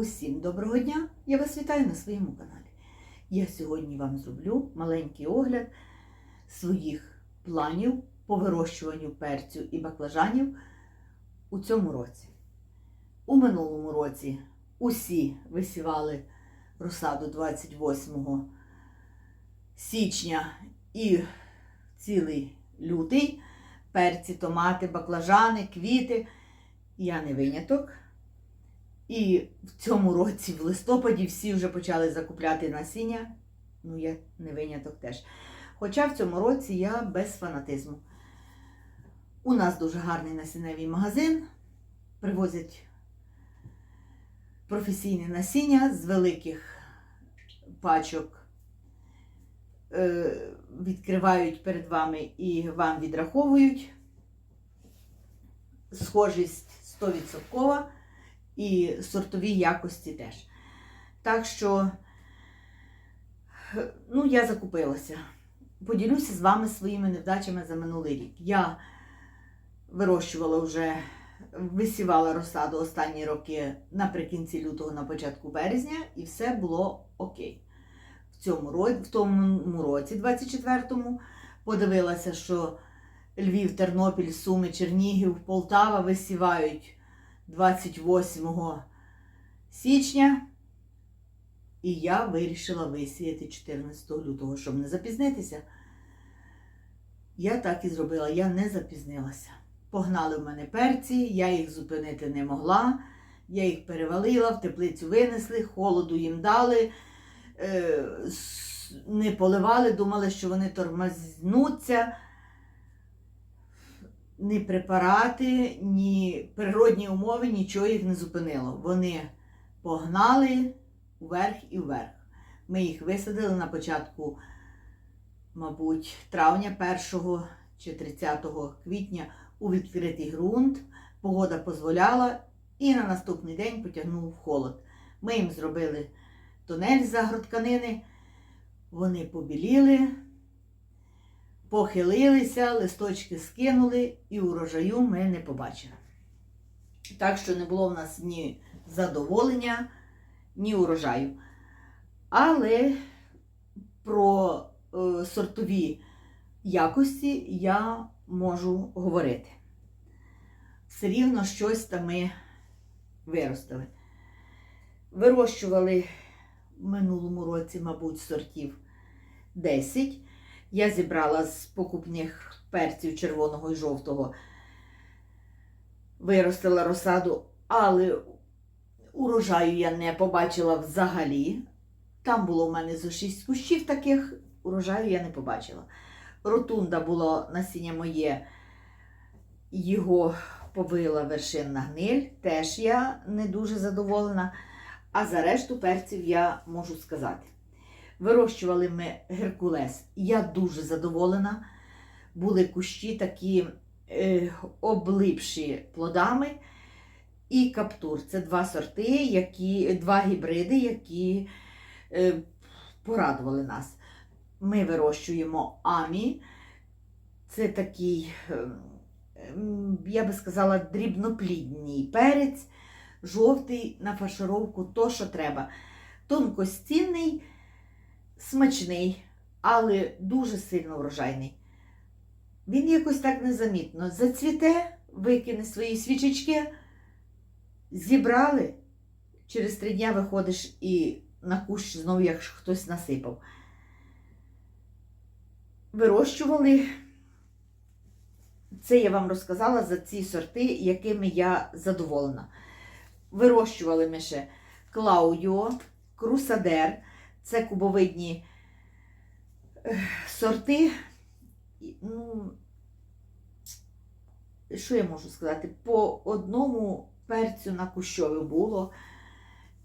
Усім доброго дня! Я вас вітаю на своєму каналі. Я сьогодні вам зроблю маленький огляд своїх планів по вирощуванню перцю і баклажанів у цьому році. У минулому році усі висівали розсаду 28 січня і цілий лютий. Перці, томати, баклажани, квіти. Я не виняток. І в цьому році, в листопаді, всі вже почали закупляти насіння. Ну, я не виняток теж. Хоча в цьому році я без фанатизму. У нас дуже гарний насінневий магазин. Привозять професійне насіння з великих пачок. Е, Відкривають перед вами і вам відраховують. Схожість 100% і сортові якості теж. Так що, ну, я закупилася. Поділюся з вами своїми невдачами за минулий рік. Я вирощувала вже, висівала розсаду останні роки наприкінці лютого, на початку березня, і все було окей. В цьому в тому році, 24-му, подивилася, що Львів, Тернопіль, Суми, Чернігів, Полтава висівають 28 січня. І я вирішила висіяти 14 лютого, щоб не запізнитися. Я так і зробила, я не запізнилася. Погнали в мене перці, я їх зупинити не могла. Я їх перевалила, в теплицю винесли, холоду їм дали, е, не поливали, думали, що вони тормознуться ні препарати, ні природні умови нічого їх не зупинило. Вони погнали вверх і вверх. Ми їх висадили на початку, мабуть, травня 1 чи 30 квітня у відкритий ґрунт. Погода дозволяла, і на наступний день потягнув холод. Ми їм зробили тунель з агротканини, вони побіліли похилилися, листочки скинули і урожаю ми не побачили. Так що не було в нас ні задоволення, ні урожаю. Але про е, сортові якості я можу говорити. Все рівно щось там ми виростили. Вирощували в минулому році, мабуть, сортів 10. Я зібрала з покупних перців червоного і жовтого, виростила розсаду, але урожаю я не побачила взагалі. Там було в мене зо 6 кущів таких, урожаю я не побачила. Ротунда було насіння моє, його побила вершинна гниль, теж я не дуже задоволена. А за решту перців я можу сказати. Вирощували ми Геркулес. Я дуже задоволена. Були кущі такі е, облипші плодами. І каптур. Це два сорти, які, два гібриди, які е, порадували нас. Ми вирощуємо амі. Це такий, е, я би сказала, дрібноплідний перець, жовтий на фаршировку, то, що треба. Тонкостінний смачний, але дуже сильно врожайний. Він якось так незамітно зацвіте, викине свої свічечки, зібрали. Через три дня виходиш і на кущ знову як хтось насипав. Вирощували. Це я вам розказала за ці сорти, якими я задоволена. Вирощували ми ще Клаудіо, Крусадер. Це кубовидні сорти. Ну, що я можу сказати? По одному перцю на кущові було.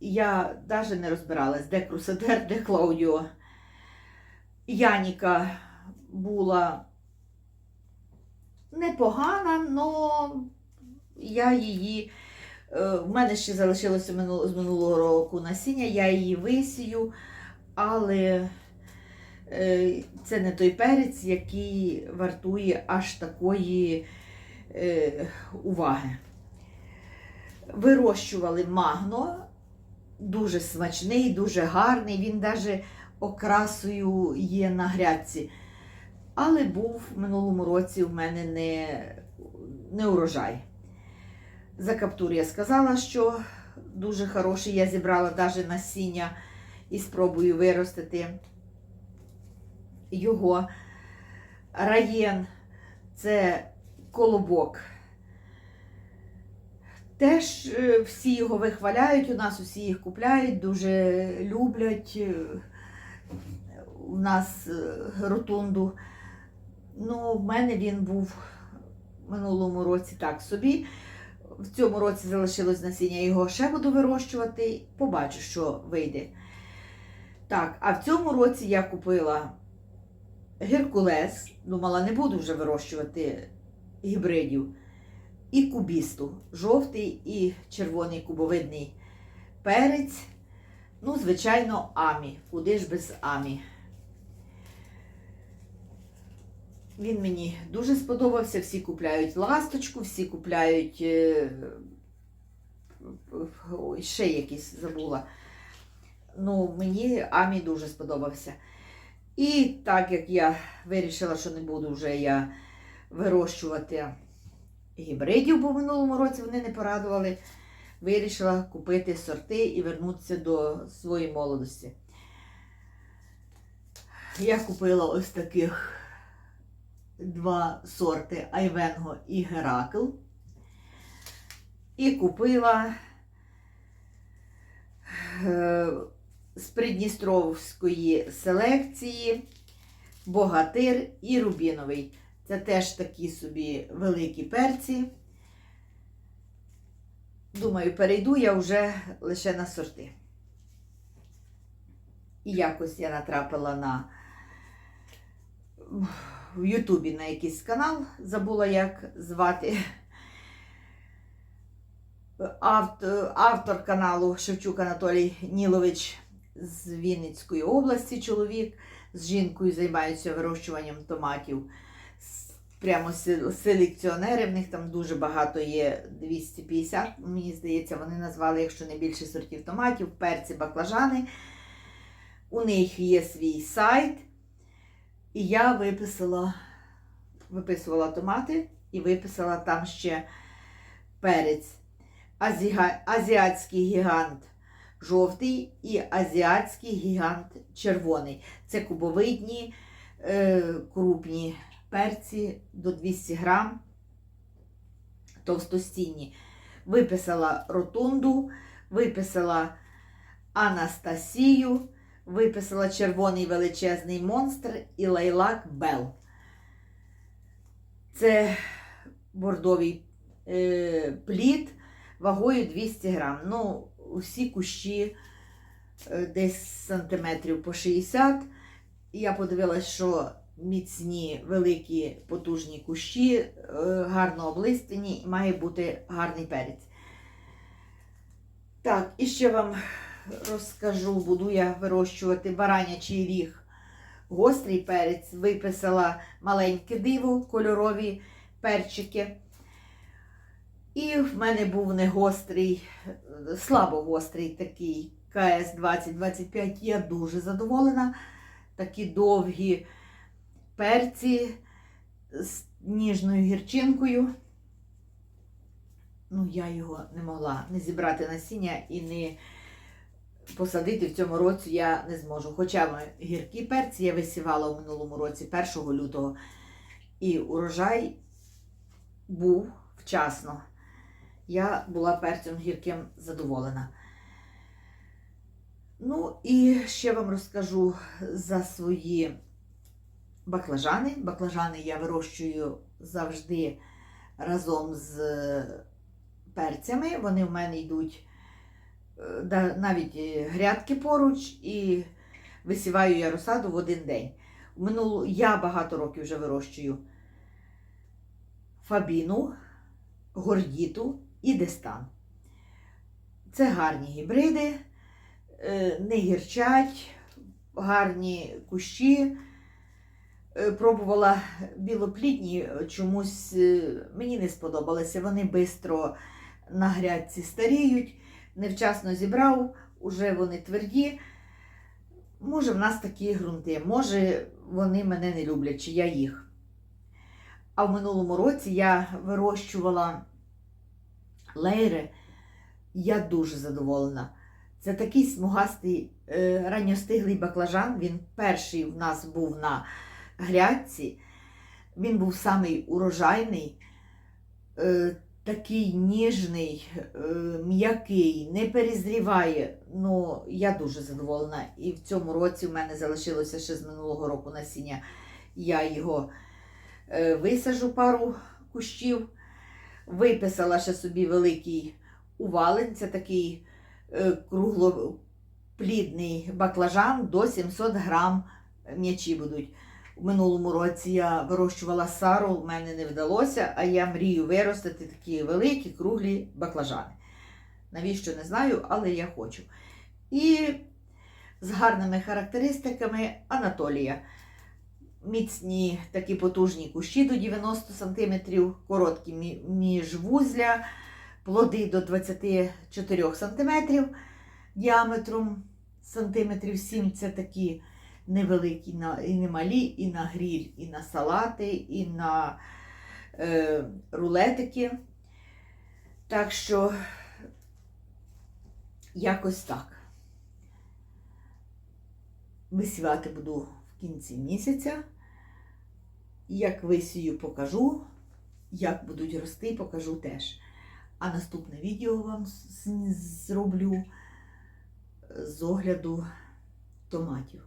Я навіть не розбиралась, де Крусадер, де Клаудіо. Яніка була непогана, але я її. В мене ще залишилося з минулого року насіння, я її висію але е, це не той перець, який вартує аж такої е, уваги. Вирощували магно, дуже смачний, дуже гарний. Він навіть окрасою є на грядці. Але був в минулому році в мене не, не урожай. За каптур я сказала, що дуже хороший. Я зібрала навіть насіння і спробую виростити його. Раєн це колобок. Теж е, всі його вихваляють, у нас усі їх купляють, дуже люблять. Е, У нас е, ротунду. Ну, в мене він був в минулому році так собі. В цьому році залишилось насіння, його ще буду вирощувати. Побачу, що вийде. Так, а в цьому році я купила геркулес. Думала, не буду вже вирощувати гібридів. І кубісту. Жовтий і червоний кубовидний перець. Ну, звичайно, амі. Куди ж без амі? Він мені дуже сподобався. Всі купляють ласточку, всі купляють е, ще якийсь забула. Ну, мені Амі дуже сподобався. І так як я вирішила, що не буду вже я вирощувати гібридів, бо в минулому році вони не порадували, вирішила купити сорти і вернутися до своєї молодості. Я купила ось таких два сорти Айвенго і Геракл. І купила е, з Придністровської селекції Богатир і Рубіновий. Це теж такі собі великі перці. Думаю, перейду я вже лише на сорти. І якось я натрапила на в Ютубі на якийсь канал, забула, як звати. Автор, каналу Шевчук Анатолій Нілович з Вінницької області, чоловік з жінкою займаються вирощуванням томатів. Прямо се- селекціонери, в них там дуже багато є 250, мені здається, вони назвали, якщо не більше сортів томатів, перці, баклажани. У них є свій сайт. І я виписала, виписувала томати і виписала там ще перець. Азіга- азіатський гігант жовтий і азіатський гігант червоний. Це кубовидні е, крупні перці до 200 грам, товстостінні. Виписала ротунду, виписала Анастасію, виписала червоний величезний монстр і лайлак Бел. Це бордовий е, плід вагою 200 грам. Ну, усі кущі е, десь сантиметрів по 60. І я подивилась, що міцні, великі, потужні кущі, е, гарно облистені і має бути гарний перець. Так, і ще вам розкажу, буду я вирощувати баранячий ріг. Гострий перець, виписала маленьке диво, кольорові перчики. І в мене був не гострий, слабо гострий такий КС 2025. Я дуже задоволена. Такі довгі перці з ніжною гірчинкою. Ну, я його не могла не зібрати насіння і не посадити в цьому році я не зможу. Хоча гіркі перці я висівала у минулому році 1 лютого. І урожай був вчасно. Я була перцем гірким задоволена. Ну, і ще вам розкажу за свої баклажани. Баклажани я вирощую завжди разом з перцями. Вони в мене йдуть е, навіть е, грядки поруч і висіваю я розсаду в один день. В Минулу я багато років вже вирощую фабіну, гордіту і дестан. Це гарні гібриди, е, не гірчать, гарні кущі. Е, Пробувала білоплідні, чомусь е, мені не сподобалося. Вони швидко на грядці старіють, невчасно зібрав вже вони тверді. Може, в нас такі ґрунти, може, вони мене не люблять, чи я їх. А в минулому році я вирощувала лейри. Я дуже задоволена. Це такий смугастий е, ранньостиглий баклажан. Він перший в нас був на грядці. Він був самий урожайний, е, такий ніжний, е, м'який, не перезріває. Ну, я дуже задоволена. І в цьому році в мене залишилося ще з минулого року насіння. Я його висажу пару кущів. Виписала ще собі великий увалень, це такий е, круглоплідний баклажан до 700 грам м'ячі будуть. У минулому році я вирощувала сару, в мене не вдалося, а я мрію виростити такі великі круглі баклажани. Навіщо не знаю, але я хочу. І з гарними характеристиками Анатолія. Міцні такі потужні кущі до 90 см, короткі мі- міжвузля, плоди до 24 см діаметром сантиметрів 7 це такі невеликі і не малі, і на гріль, і на салати, і на е, рулетики. Так що якось так. Висівати буду кінці місяця. Як висію, покажу. Як будуть рости, покажу теж. А наступне відео вам зроблю з огляду томатів.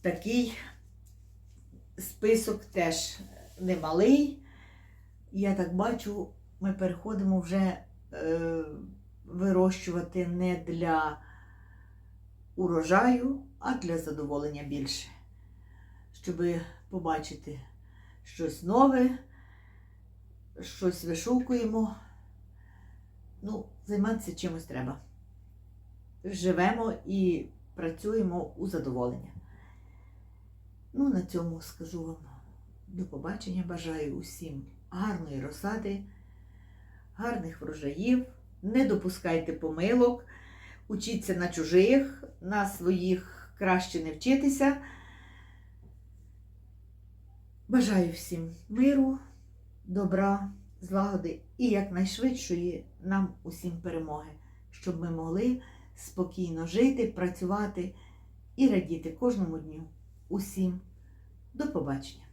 Такий список теж немалий. Я так бачу, ми переходимо вже е, вирощувати не для урожаю, а для задоволення більше. Щоб побачити щось нове, щось вишукуємо. Ну, займатися чимось треба. Живемо і працюємо у задоволення. Ну, на цьому скажу вам до побачення. Бажаю усім гарної розсади, гарних врожаїв. Не допускайте помилок, учіться на чужих, на своїх краще не вчитися. Бажаю всім миру, добра, злагоди і якнайшвидшої нам усім перемоги, щоб ми могли спокійно жити, працювати і радіти кожному дню. Усім до побачення!